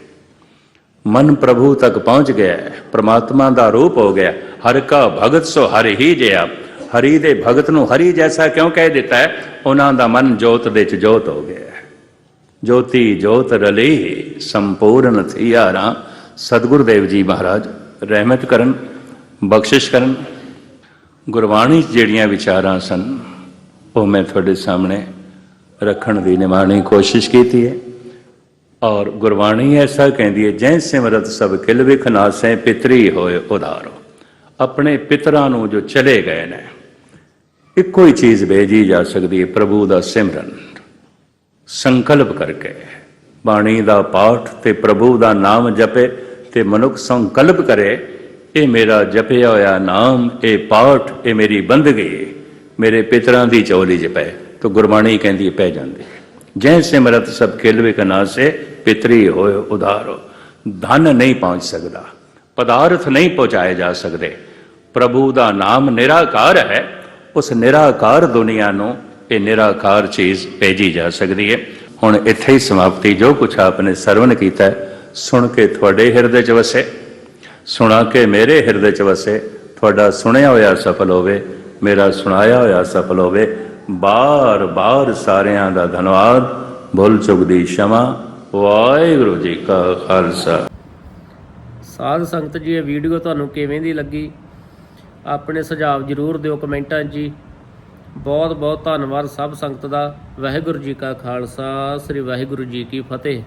ਮਨ ਪ੍ਰਭੂ ਤੱਕ ਪਹੁੰਚ ਗਿਆ ਹੈ, ਪ੍ਰਮਾਤਮਾ ਦਾ ਰੂਪ ਹੋ ਗਿਆ। ਹਰ ਕਾ ਭਗਤ ਸੋ ਹਰ ਹੀ ਜਿਆ। ਹਰੀ ਦੇ ਭਗਤ ਨੂੰ ਹਰੀ ਜੈਸਾ ਕਿਉਂ ਕਹਿ ਦਿੱਤਾ ਹੈ? ਉਹਨਾਂ ਦਾ ਮਨ ਜੋਤ ਦੇ ਚ ਜੋਤ ਹੋ ਗਿਆ ਹੈ। ਜੋਤੀ ਜੋਤ ਰਲੀ, ਸੰਪੂਰਨ ਥਿਆਰਾ ਸਤਿਗੁਰ ਦੇਵ ਜੀ ਮਹਾਰਾਜ, ਰਹਿਮਤ ਕਰਨ, ਬਖਸ਼ਿਸ਼ ਕਰਨ। ਗੁਰਬਾਣੀ 'ਚ ਜਿਹੜੀਆਂ ਵਿਚਾਰਾਂ ਸਨ, ਉਹ ਮੈਂ ਤੁਹਾਡੇ ਸਾਹਮਣੇ ਰੱਖਣ ਦੀ ਨਿਮਾਣੀ ਕੋਸ਼ਿਸ਼ ਕੀਤੀ ਹੈ। ਔਰ ਗੁਰਬਾਣੀ ਐਸਾ ਕਹਿੰਦੀ ਹੈ, ਜੈ ਸਿਮਰਤ ਸਭ ਕਿਲ ਵਿਖ ਨਾਸੈ, ਪਿਤਰੀ ਹੋਏ ਉਧਾਰੋ। ਆਪਣੇ ਪਿਤਰਾਂ ਨੂੰ ਜੋ ਚਲੇ ਗਏ ਨੇ ਇੱਕੋ ਹੀ ਚੀਜ਼ ਭੇਜੀ ਜਾ ਸਕਦੀ ਹੈ, ਪ੍ਰਭੂ ਦਾ ਸਿਮਰਨ। ਸੰਕਲਪ ਕਰਕੇ। ਬਾਣੀ ਦਾ ਪਾਠ ਤੇ ਪ੍ਰਭੂ ਦਾ ਨਾਮ ਜਪੇ ਤੇ ਮਨੁੱਖ ਸੰਕਲਪ ਕਰੇ, ਇਹ ਮੇਰਾ ਜਪਿਆ ਹੋਇਆ ਨਾਮ, ਇਹ ਪਾਠ, ਇਹ ਮੇਰੀ ਬੰਦਗੀ, ਮੇਰੇ ਪਿਤਰਾਂ ਦੀ ਚੌਲੀ 'ਚ ਪਏ, ਤਾਂ ਗੁਰਬਾਣੀ ਕਹਿੰਦੀ ਪੈ ਜਾਂਦੀ। ਜੈ ਸਿਮਰਤ ਸਭ ਖਿਲ ਵਿਕ ਨਾਸੇ ਪਿਤਰੀ ਹੋਏ ਉਧਾਰੋ। ਧਨ ਨਹੀਂ ਪਹੁੰਚ ਸਕਦਾ, ਪਦਾਰਥ ਨਹੀਂ ਪਹੁੰਚਾਏ ਜਾ ਸਕਦੇ। ਪ੍ਰਭੂ ਦਾ ਨਾਮ ਨਿਰਾਕਾਰ ਹੈ ਉਸ ਨਿਰਾਕਾਰ ਦੁਨੀਆ ਨੂੰ ਇਹ ਨਿਰਾਕਾਰ ਚੀਜ਼ ਭੇਜੀ ਜਾ ਸਕਦੀ ਹੈ। ਹੁਣ ਇੱਥੇ ਹੀ ਸਮਾਪਤੀ, ਜੋ ਕੁਝ ਆਪਨੇ ਸਰਵਣ ਕੀਤਾ ਹੈ, ਸੁਣ ਕੇ ਤੁਹਾਡੇ ਹਿਰਦੇ 'ਚ ਵਸੇ, ਸੁਣਾ ਕੇ ਮੇਰੇ ਹਿਰਦੇ 'ਚ ਵਸੇ, ਤੁਹਾਡਾ ਸੁਣਿਆ ਹੋਇਆ ਸਫਲ ਹੋਵੇ, ਮੇਰਾ ਸੁਣਾਇਆ ਹੋਇਆ ਸਫਲ ਹੋਵੇ ਬਾਰ-ਬਾਰ ਸਾਰਿਆਂ ਦਾ ਧੰਨਵਾਦ। ਭੁੱਲ ਚੁੱਕ ਦੀ ਸ਼ਮਾ, ਵਾਹਿਗੁਰੂ ਜੀ ਕਾ ਖਾਲਸਾ। ਸਾਧ ਸੰਗਤ ਜੀ, ਇਹ ਵੀਡੀਓ ਤੁਹਾਨੂੰ ਕਿਵੇਂ ਦੀ ਲੱਗੀ? ਆਪਣੇ ਸੁਝਾਅ ਜਰੂਰ ਦਿਓ ਕਮੈਂਟਾਂ 'ਚ ਜੀ। ਬਹੁਤ ਬਹੁਤ ਧੰਨਵਾਦ ਸਭ ਸੰਗਤ ਦਾ। ਵਾਹਿਗੁਰੂ ਜੀ ਕਾ ਖਾਲਸਾ, ਸ੍ਰੀ ਵਾਹਿਗੁਰੂ ਜੀ ਕੀ ਫਤਿਹ।